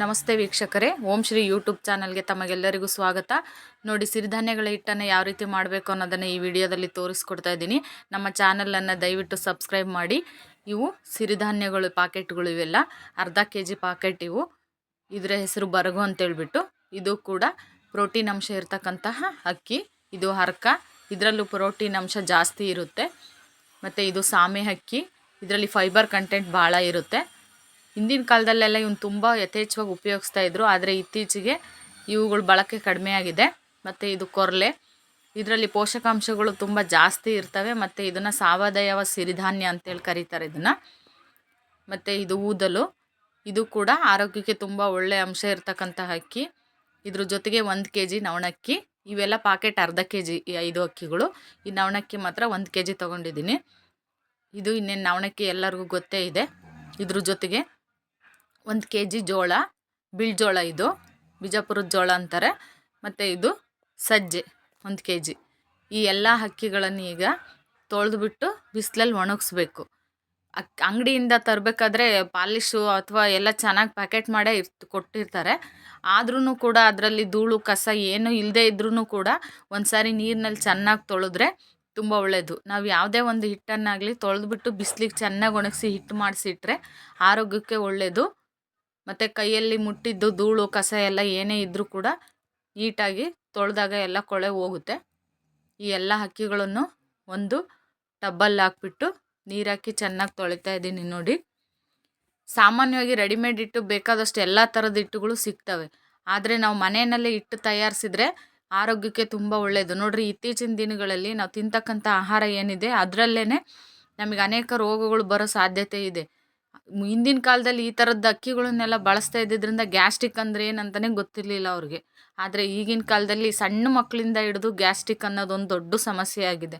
ನಮಸ್ತೆ ವೀಕ್ಷಕರೇ. ಓಂ ಶ್ರೀ ಯೂಟ್ಯೂಬ್ ಚಾನಲ್ಗೆ ತಮಗೆಲ್ಲರಿಗೂ ಸ್ವಾಗತ. ನೋಡಿ, ಸಿರಿಧಾನ್ಯಗಳ ಹಿಟ್ಟನ್ನು ಯಾವ ರೀತಿ ಮಾಡಬೇಕು ಅನ್ನೋದನ್ನು ಈ ವಿಡಿಯೋದಲ್ಲಿ ತೋರಿಸ್ಕೊಡ್ತಾ ಇದ್ದೀನಿ. ನಮ್ಮ ಚಾನಲನ್ನು ದಯವಿಟ್ಟು ಸಬ್ಸ್ಕ್ರೈಬ್ ಮಾಡಿ. ಇವು ಸಿರಿಧಾನ್ಯಗಳು ಪಾಕೆಟ್ಗಳು ಇವೆಲ್ಲ. ಅರ್ಧ ಕೆ ಜಿ ಪಾಕೆಟ್ ಇವು. ಇದರ ಹೆಸರು ಬರಗು ಅಂತೇಳ್ಬಿಟ್ಟು ಇದು ಕೂಡ ಪ್ರೋಟೀನ್ ಅಂಶ ಇರತಕ್ಕಂತಹ ಅಕ್ಕಿ. ಇದು ಹರ್ಕ. ಇದರಲ್ಲೂ ಪ್ರೋಟೀನ್ ಅಂಶ ಜಾಸ್ತಿ ಇರುತ್ತೆ. ಮತ್ತು ಇದು ಸಾಮೆ ಅಕ್ಕಿ. ಇದರಲ್ಲಿ ಫೈಬರ್ ಕಂಟೆಂಟ್ ಭಾಳ ಇರುತ್ತೆ. ಹಿಂದಿನ ಕಾಲದಲ್ಲೆಲ್ಲ ಇವನು ತುಂಬ ಯಥೇಚ್ಛವಾಗಿ ಉಪಯೋಗಿಸ್ತಾ ಇದ್ರು, ಆದರೆ ಇತ್ತೀಚೆಗೆ ಇವುಗಳ ಬಳಕೆ ಕಡಿಮೆ ಆಗಿದೆ. ಮತ್ತು ಇದು ಕೊರಲೆ. ಇದರಲ್ಲಿ ಪೋಷಕಾಂಶಗಳು ತುಂಬ ಜಾಸ್ತಿ ಇರ್ತವೆ, ಮತ್ತು ಇದನ್ನು ಸಾವಯವ ಸಿರಿಧಾನ್ಯ ಅಂತೇಳಿ ಕರೀತಾರೆ ಇದನ್ನು. ಮತ್ತು ಇದು ಊದಲು. ಇದು ಕೂಡ ಆರೋಗ್ಯಕ್ಕೆ ತುಂಬ ಒಳ್ಳೆಯ ಅಂಶ ಇರ್ತಕ್ಕಂತಹ ಅಕ್ಕಿ. ಇದ್ರ ಜೊತೆಗೆ ಒಂದು ಕೆ ಜಿ ನವಣಕ್ಕಿ. ಇವೆಲ್ಲ ಪಾಕೆಟ್ ಅರ್ಧ ಕೆ ಜಿ ಐದು ಅಕ್ಕಿಗಳು. ಈ ನವಣಕ್ಕಿ ಮಾತ್ರ ಒಂದು ಕೆ ಜಿ ತೊಗೊಂಡಿದ್ದೀನಿ. ಇದು ಇನ್ನೇನು ನವಣಕ್ಕಿ ಎಲ್ಲರಿಗೂ ಗೊತ್ತೇ ಇದೆ. ಇದ್ರ ಜೊತೆಗೆ ಒಂದು ಕೆ ಜಿ ಜೋಳ ಬಿಳ್ಜೋಳ ಇದು, ಬಿಜಾಪುರದ ಜೋಳ ಅಂತಾರೆ. ಮತ್ತು ಇದು ಸಜ್ಜೆ, ಒಂದು ಕೆ ಜಿ ಈ ಎಲ್ಲ ಅಕ್ಕಿಗಳನ್ನು ಈಗ ತೊಳೆದುಬಿಟ್ಟು ಬಿಸಿಲಲ್ಲಿ ಒಣಗಿಸ್ಬೇಕು. ಅಕ್ ಅಂಗಡಿಯಿಂದ ತರಬೇಕಾದ್ರೆ ಪಾಲಿಶು ಅಥವಾ ಎಲ್ಲ ಚೆನ್ನಾಗಿ ಪ್ಯಾಕೆಟ್ ಮಾಡೇ ಇರ್ ಕೊಟ್ಟಿರ್ತಾರೆ. ಆದ್ರೂ ಕೂಡ ಅದರಲ್ಲಿ ಧೂಳು, ಕಸ ಏನೂ ಇಲ್ಲದೇ ಇದ್ರೂ ಕೂಡ ಒಂದು ಸಾರಿ ನೀರಿನಲ್ಲಿ ಚೆನ್ನಾಗಿ ತೊಳೆದ್ರೆ ತುಂಬ ಒಳ್ಳೆಯದು ನಾವು ಯಾವುದೇ ಒಂದು ಹಿಟ್ಟನ್ನಾಗಲಿ ತೊಳೆದ್ಬಿಟ್ಟು ಬಿಸಿಲಿಗೆ ಚೆನ್ನಾಗಿ ಒಣಗಿಸಿ ಹಿಟ್ಟು ಮಾಡಿಸಿಟ್ರೆ ಆರೋಗ್ಯಕ್ಕೆ ಒಳ್ಳೆಯದು ಮತ್ತು ಕೈಯಲ್ಲಿ ಮುಟ್ಟಿದ್ದು ಧೂಳು, ಕಸ ಎಲ್ಲ ಏನೇ ಇದ್ದರೂ ಕೂಡ ನೀಟಾಗಿ ತೊಳೆದಾಗ ಎಲ್ಲ ಕೊಳೆ ಹೋಗುತ್ತೆ. ಈ ಎಲ್ಲ ಅಕ್ಕಿಗಳನ್ನು ಒಂದು ಟಬ್ಬಲ್ಲಿ ಹಾಕ್ಬಿಟ್ಟು ನೀರಾಕಿ ಚೆನ್ನಾಗಿ ತೊಳಿತಾ ಇದ್ದೀನಿ ನೋಡಿ. ಸಾಮಾನ್ಯವಾಗಿ ರೆಡಿಮೇಡ್ ಇಟ್ಟು ಬೇಕಾದಷ್ಟು ಎಲ್ಲ ಥರದ ಹಿಟ್ಟುಗಳು ಸಿಗ್ತವೆ. ಆದರೆ ನಾವು ಮನೆಯಲ್ಲೇ ಇಟ್ಟು ತಯಾರಿಸಿದ್ರೆ ಆರೋಗ್ಯಕ್ಕೆ ತುಂಬ ಒಳ್ಳೆಯದು ನೋಡಿರಿ, ಇತ್ತೀಚಿನ ದಿನಗಳಲ್ಲಿ ನಾವು ತಿಂತಕ್ಕಂಥ ಆಹಾರ ಏನಿದೆ ಅದರಲ್ಲೇ ನಮಗೆ ಅನೇಕ ರೋಗಗಳು ಬರೋ ಸಾಧ್ಯತೆ ಇದೆ. ಹಿಂದಿನ ಕಾಲದಲ್ಲಿ ಈ ಥರದ್ದು ಅಕ್ಕಿಗಳನ್ನೆಲ್ಲ ಬಳಸ್ತಾ ಇದ್ದಿದ್ದರಿಂದ ಗ್ಯಾಸ್ಟಿಕ್ ಅಂದರೆ ಏನಂತಲೇ ಗೊತ್ತಿರಲಿಲ್ಲ ಅವ್ರಿಗೆ. ಆದರೆ ಈಗಿನ ಕಾಲದಲ್ಲಿ ಸಣ್ಣ ಮಕ್ಕಳಿಂದ ಹಿಡಿದು ಗ್ಯಾಸ್ಟ್ರಿಕ್ ಅನ್ನೋದೊಂದು ದೊಡ್ಡ ಸಮಸ್ಯೆ ಆಗಿದೆ.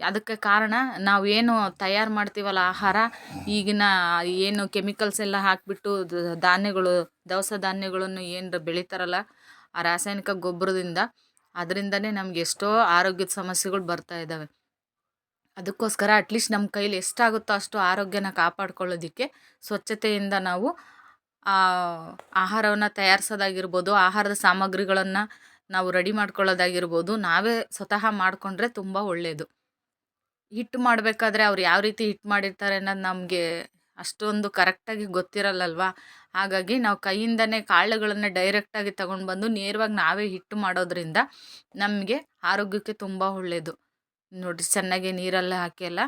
ಅದಕ್ಕೆ ಕಾರಣ ನಾವು ಏನು ತಯಾರು ಮಾಡ್ತೀವಲ್ಲ ಆಹಾರ, ಈಗಿನ ಏನು ಕೆಮಿಕಲ್ಸ್ ಎಲ್ಲ ಹಾಕಿಬಿಟ್ಟು ಧಾನ್ಯಗಳು, ದವಸ ಧಾನ್ಯಗಳನ್ನು ಏನು ಬೆಳೀತಾರಲ್ಲ, ಆ ರಾಸಾಯನಿಕ ಗೊಬ್ಬರದಿಂದ, ಅದರಿಂದನೇ ನಮ್ಗೆ ಎಷ್ಟೋ ಆರೋಗ್ಯದ ಸಮಸ್ಯೆಗಳು ಬರ್ತಾ ಇದ್ದಾವೆ ಅದಕ್ಕೋಸ್ಕರ ಅಟ್ಲೀಸ್ಟ್ ನಮ್ಮ ಕೈಲಿ ಎಷ್ಟಾಗುತ್ತೋ ಅಷ್ಟು ಆರೋಗ್ಯನ ಕಾಪಾಡ್ಕೊಳ್ಳೋದಕ್ಕೆ ಸ್ವಚ್ಛತೆಯಿಂದ ನಾವು ಆಹಾರವನ್ನು ತಯಾರಿಸೋದಾಗಿರ್ಬೋದು, ಆಹಾರದ ಸಾಮಗ್ರಿಗಳನ್ನು ನಾವು ರೆಡಿ ಮಾಡ್ಕೊಳ್ಳೋದಾಗಿರ್ಬೋದು, ನಾವೇ ಸ್ವತಃ ಮಾಡಿಕೊಂಡ್ರೆ ತುಂಬ ಒಳ್ಳೆಯದು ಹಿಟ್ಟು ಮಾಡಬೇಕಾದ್ರೆ ಅವ್ರು ಯಾವ ರೀತಿ ಹಿಟ್ಟು ಮಾಡಿರ್ತಾರೆ ಅನ್ನೋದು ನಮಗೆ ಅಷ್ಟೊಂದು ಕರೆಕ್ಟಾಗಿ ಗೊತ್ತಿರಲ್ಲಲ್ವ? ಹಾಗಾಗಿ ನಾವು ಕೈಯಿಂದನೇ ಕಾಳುಗಳನ್ನು ಡೈರೆಕ್ಟಾಗಿ ತಗೊಂಡು ಬಂದು ನೇರವಾಗಿ ನಾವೇ ಹಿಟ್ಟು ಮಾಡೋದ್ರಿಂದ ನಮಗೆ ಆರೋಗ್ಯಕ್ಕೆ ತುಂಬ ಒಳ್ಳೆಯದು ನೋಡಿರಿ ಚೆನ್ನಾಗಿ ನೀರೆಲ್ಲ ಹಾಕಿ ಎಲ್ಲ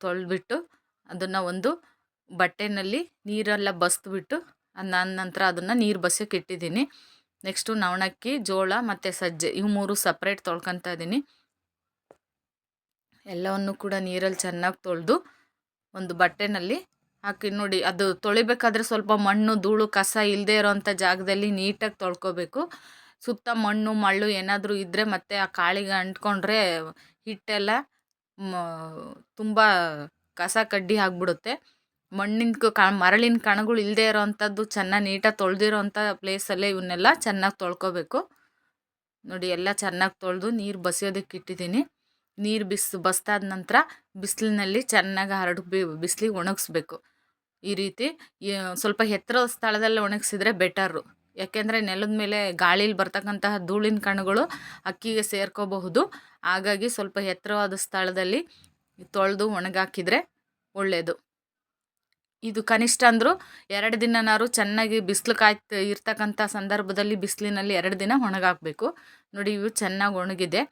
ತೊಳೆದ್ಬಿಟ್ಟು ಅದನ್ನು ಒಂದು ಬಟ್ಟೆಯಲ್ಲಿ ನೀರೆಲ್ಲ ಬಸ್ದುಬಿಟ್ಟು ನನ್ನ ನಂತರ ಅದನ್ನು ನೀರು ಬಸಕ್ಕೆ ಇಟ್ಟಿದ್ದೀನಿ. ನೆಕ್ಸ್ಟು ನವಣಕ್ಕಿ, ಜೋಳ ಮತ್ತು ಸಜ್ಜೆ ಇವು ಮೂರು ಸಪ್ರೇಟ್ ತೊಳ್ಕೊತಾ ಇದ್ದೀನಿ. ಎಲ್ಲವನ್ನು ಕೂಡ ನೀರಲ್ಲಿ ಚೆನ್ನಾಗಿ ತೊಳೆದು ಒಂದು ಬಟ್ಟೆನಲ್ಲಿ ಹಾಕಿ ನೋಡಿ ಅದು ತೊಳಿಬೇಕಾದ್ರೆ ಸ್ವಲ್ಪ ಮಣ್ಣು, ಧೂಳು, ಕಸ ಇಲ್ಲದೆ ಇರೋವಂಥ ಜಾಗದಲ್ಲಿ ನೀಟಾಗಿ ತೊಳ್ಕೊಬೇಕು. ಸುತ್ತ ಮಣ್ಣು, ಮಳ್ಳು ಏನಾದರೂ ಇದ್ದರೆ ಮತ್ತೆ ಆ ಕಾಳಿಗೆ ಅಂಟ್ಕೊಂಡ್ರೆ ಹಿಟ್ಟೆಲ್ಲ ತುಂಬ ಕಸ ಕಡ್ಡಿ ಆಗಿಬಿಡುತ್ತೆ. ಮಣ್ಣಿನ ಕ ಮರಳಿನ ಕಣಗಳು ಇಲ್ಲದೆ ಇರೋವಂಥದ್ದು ಚೆನ್ನಾಗಿ ನೀಟಾಗಿ ತೊಳೆದಿರೋಂಥ ಪ್ಲೇಸಲ್ಲೇ ಇವನ್ನೆಲ್ಲ ಚೆನ್ನಾಗಿ ತೊಳ್ಕೊಬೇಕು. ನೋಡಿ ಎಲ್ಲ ಚೆನ್ನಾಗಿ ತೊಳೆದು ನೀರು ಬಸಿಯೋದಕ್ಕೆ ಇಟ್ಟಿದ್ದೀನಿ. ನೀರು ಬಿಸ್ ಬಸ್ದಾದ ನಂತರ ಬಿಸಿಲಿನಲ್ಲಿ ಚೆನ್ನಾಗಿ ಹರಡು ಬಿಸಿಲಿಗೆ ಒಣಗಿಸ್ಬೇಕು. ಈ ರೀತಿ ಸ್ವಲ್ಪ ಎತ್ತರದ ಸ್ಥಳದಲ್ಲಿ ಒಣಗಿಸಿದ್ರೆ ಬೆಟರು. ಯಾಕೆಂದರೆ ನೆಲದ ಮೇಲೆ ಗಾಳಿಲಿ ಬರ್ತಕ್ಕಂತಹ ಧೂಳಿನ ಕಣಗಳು ಅಕ್ಕಿಗೆ ಸೇರ್ಕೋಬಹುದು. ಹಾಗಾಗಿ ಸ್ವಲ್ಪ ಎತ್ತರವಾದ ಸ್ಥಳದಲ್ಲಿ ತೊಳೆದು ಒಣಗಾಕಿದರೆ ಒಳ್ಳೆಯದು ಇದು ಕನಿಷ್ಠ ಅಂದರೂ ಎರಡು ದಿನನಾದ್ರು ಚೆನ್ನಾಗಿ ಬಿಸಿಲು ಕಾಯ್ತು ಇರ್ತಕ್ಕಂಥ ಸಂದರ್ಭದಲ್ಲಿ ಬಿಸಿಲಿನಲ್ಲಿ ಎರಡು ದಿನ ಒಣಗಾಕಬೇಕು. ನೋಡಿ ಇವು ಚೆನ್ನಾಗಿ ಒಣಗಿದೆ.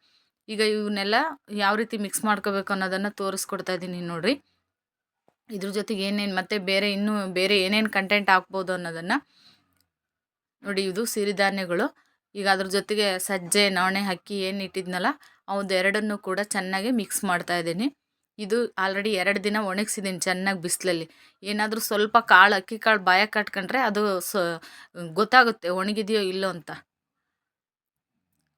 ಈಗ ಇವನ್ನೆಲ್ಲ ಯಾವ ರೀತಿ ಮಿಕ್ಸ್ ಮಾಡ್ಕೋಬೇಕು ಅನ್ನೋದನ್ನು ತೋರಿಸ್ಕೊಡ್ತಾ ಇದ್ದೀನಿ ನೋಡಿರಿ. ಇದ್ರ ಜೊತೆಗೆ ಏನೇನು ಮತ್ತು ಬೇರೆ ಇನ್ನೂ ಬೇರೆ ಏನೇನು ಕಂಟೆಂಟ್ ಹಾಕ್ಬೋದು ಅನ್ನೋದನ್ನು ನೋಡಿ ಇದು ಸಿರಿಧಾನ್ಯಗಳು. ಈಗ ಅದ್ರ ಜೊತೆಗೆ ಸಜ್ಜೆ ನವಣೆ ಅಕ್ಕಿ ಏನು ಇಟ್ಟಿದ್ನಲ್ಲ ಎರಡನ್ನೂ ಕೂಡ ಚೆನ್ನಾಗಿ ಮಿಕ್ಸ್ ಮಾಡ್ತಾ ಇದ್ದೀನಿ. ಇದು ಆಲ್ರೆಡಿ ಎರಡು ದಿನ ಒಣಗಿಸಿದ್ದೀನಿ ಚೆನ್ನಾಗಿ ಬಿಸಿಲಲ್ಲಿ. ಏನಾದರೂ ಸ್ವಲ್ಪ ಕಾಳು, ಅಕ್ಕಿ ಕಾಳು ಬಾಯ ಕಟ್ಕೊಂಡ್ರೆ ಅದು ಸ, ಗೊತ್ತಾಗುತ್ತೆ ಒಣಗಿದೆಯೋ ಇಲ್ಲೋ ಅಂತ.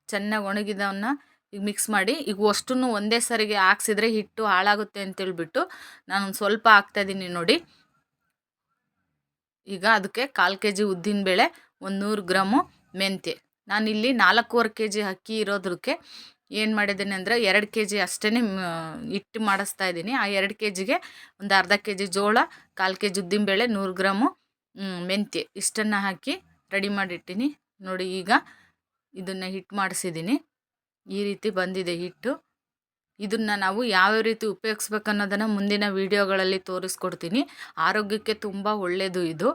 ಚೆನ್ನಾಗಿ ಒಣಗಿದವನ್ನ ಈಗ ಮಿಕ್ಸ್ ಮಾಡಿ, ಈಗ ಅಷ್ಟನ್ನು ಒಂದೇ ಸರಿಗೆ ಹಾಕ್ಸಿದ್ರೆ ಹಿಟ್ಟು ಹಾಳಾಗುತ್ತೆ ಅಂತೇಳ್ಬಿಟ್ಟು ನಾನು ಒಂದು ಸ್ವಲ್ಪ ಹಾಕ್ತಾಯಿದ್ದೀನಿ ನೋಡಿ. ಈಗ ಅದಕ್ಕೆ ಕಾಲು ಕೆ ಜಿ ಉದ್ದಿನಬೇಳೆ ಒಂದು ನೂರು ಗ್ರಾಮು ಮೆಂತ್ಯ. ನಾನಿಲ್ಲಿ ನಾಲ್ಕೂವರೆ ಕೆ ಜಿ ಅಕ್ಕಿ ಇರೋದಕ್ಕೆ ಏನು ಮಾಡಿದ್ದೀನಿ ಅಂದರೆ ಎರಡು ಕೆ ಜಿ ಅಷ್ಟೇ ಹಿಟ್ಟು ಮಾಡಿಸ್ತಾ ಇದ್ದೀನಿ. ಆ ಎರಡು ಕೆ ಜಿಗೆ ಒಂದು ಅರ್ಧ ಕೆ ಜಿ ಜೋಳ, ಕಾಲು ಕೆ ಜಿ ಉದ್ದಿನಬೇಳೆ, ನೂರು ಗ್ರಾಮು ಮೆಂತ್ಯ. ಇಷ್ಟನ್ನು ಹಾಕಿ ರೆಡಿ ಮಾಡಿಟ್ಟಿನಿ. ನೋಡಿ ಈಗ ಇದನ್ನು ಹಿಟ್ಟು ಮಾಡಿಸಿದ್ದೀನಿ. ಈ ರೀತಿ ಬಂದಿದೆ ಹಿಟ್ಟು. ಇದನ್ನು ನಾವು ಯಾವ ರೀತಿ ಉಪಯೋಗಿಸ್ಬೇಕು ಅನ್ನೋದನ್ನು ಮುಂದಿನ ವೀಡಿಯೋಗಳಲ್ಲಿ ತೋರಿಸ್ಕೊಡ್ತೀನಿ. ಆರೋಗ್ಯಕ್ಕೆ ತುಂಬ ಒಳ್ಳೆಯದು ಇದು.